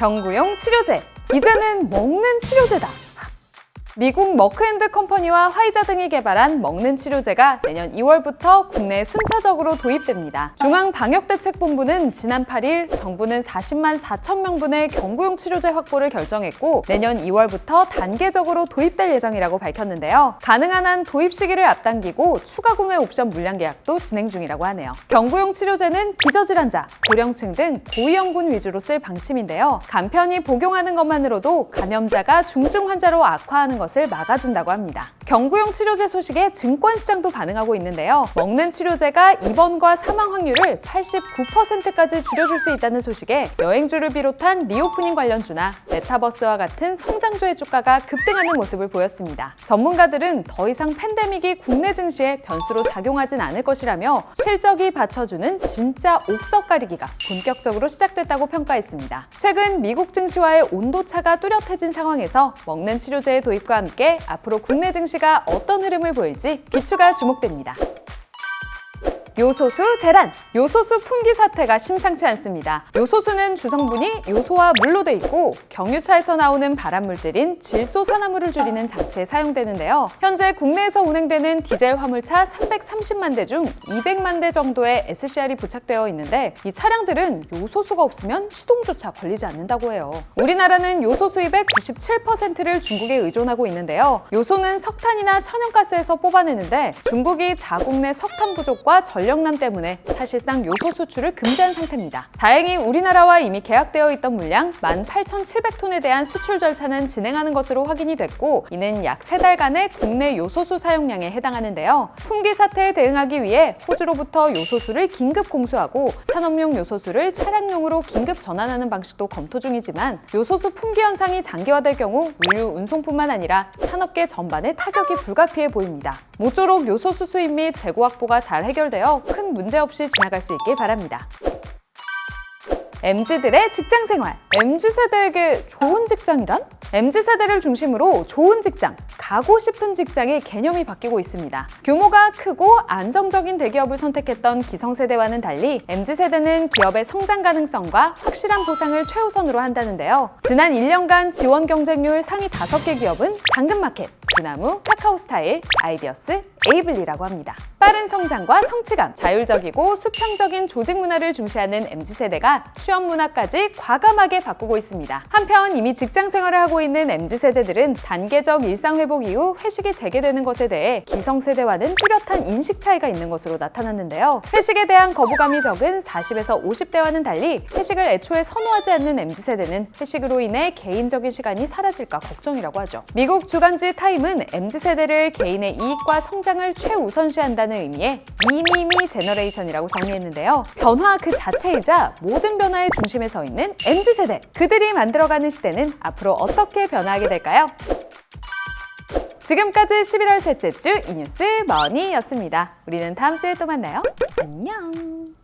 경구용 치료제. 이제는 먹는 치료제다. 미국 머크앤드 컴퍼니와 화이자 등이 개발한 먹는 치료제가 내년 2월부터 국내에 순차적으로 도입됩니다. 중앙방역대책본부는 지난 8일 정부는 40만 4천 명분의 경구용 치료제 확보를 결정했고 내년 2월부터 단계적으로 도입될 예정이라고 밝혔는데요. 가능한 한 도입 시기를 앞당기고 추가 구매 옵션 물량 계약도 진행 중이라고 하네요. 경구용 치료제는 기저질환자, 고령층 등 고위험군 위주로 쓸 방침인데요. 간편히 복용하는 것만으로도 감염자가 중증 환자로 악화하는 것을 막아준다고 합니다. 경구용 치료제 소식에 증권시장도 반응하고 있는데요. 먹는 치료제가 입원과 사망 확률을 89%까지 줄여줄 수 있다는 소식에 여행주를 비롯한 리오프닝 관련주나 메타버스와 같은 성장주의 주가가 급등하는 모습을 보였습니다. 전문가들은 더 이상 팬데믹이 국내 증시에 변수로 작용하진 않을 것이라며 실적이 받쳐주는 진짜 옥석 가리기가 본격적으로 시작됐다고 평가했습니다. 최근 미국 증시와의 온도차가 뚜렷해진 상황에서 먹는 치료제의 도입과 함께 앞으로 국내 증시가 어떤 흐름을 보일지 기추가 주목됩니다. 요소수 대란! 요소수 품귀 사태가 심상치 않습니다. 요소수는 주성분이 요소와 물로 돼 있고 경유차에서 나오는 발암 물질인 질소산화물을 줄이는 장치에 사용되는데요. 현재 국내에서 운행되는 디젤 화물차 330만 대 중 200만 대 정도의 SCR이 부착되어 있는데 이 차량들은 요소수가 없으면 시동조차 걸리지 않는다고 해요. 우리나라는 요소 수입의 97%를 중국에 의존하고 있는데요. 요소는 석탄이나 천연가스에서 뽑아내는데 중국이 자국 내 석탄 부족과 전 력난 때문에 사실상 요소 수출을 금지한 상태입니다. 다행히 우리나라와 이미 계약되어 있던 물량 18,700톤에 대한 수출 절차는 진행하는 것으로 확인이 됐고 이는 약세 달간의 국내 요소수 사용량에 해당하는데요. 품귀 사태에 대응하기 위해 호주로부터 요소수를 긴급 공수하고 산업용 요소수를 차량용으로 긴급 전환하는 방식도 검토 중이지만 요소수 품귀 현상이 장기화될 경우 물류 운송뿐만 아니라 산업계 전반에 타격이 불가피해 보입니다. 모쪼록 요소수 수입 및 재고 확보가 잘 해결되어 큰 문제 없이 지나갈 수 있길 바랍니다. MZ들의 직장 생활. MZ세대에게 좋은 직장이란? MZ세대를 중심으로 좋은 직장, 가고 싶은 직장의 개념이 바뀌고 있습니다. 규모가 크고 안정적인 대기업을 선택했던 기성세대와는 달리 MZ세대는 기업의 성장 가능성과 확실한 보상을 최우선으로 한다는데요. 지난 1년간 지원 경쟁률 상위 5개 기업은 당근마켓, 두나무, 카카오 스타일, 아이디어스, 에이블리라고 합니다. 빠른 성장과 성취감, 자율적이고 수평적인 조직 문화를 중시하는 MZ세대가 취업 문화까지 과감하게 바꾸고 있습니다. 한편 이미 직장 생활을 하고 있는 MZ세대들은 단계적 일상 회복 이후 회식이 재개되는 것에 대해 기성세대와는 뚜렷한 인식 차이가 있는 것으로 나타났는데요. 회식에 대한 거부감이 적은 40에서 50대와는 달리 회식을 애초에 선호하지 않는 MZ세대는 회식으로 인해 개인적인 시간이 사라질까 걱정이라고 하죠. 미국 주간지 타임 은 MZ세대를 개인의 이익과 성장을 최우선시한다는 의미의 미니미 제너레이션이라고 정리했는데요. 변화 그 자체이자 모든 변화의 중심에 서 있는 MZ세대. 그들이 만들어가는 시대는 앞으로 어떻게 변화하게 될까요? 지금까지 11월 셋째 주 이뉴스 머니였습니다. 우리는 다음 주에 또 만나요. 안녕.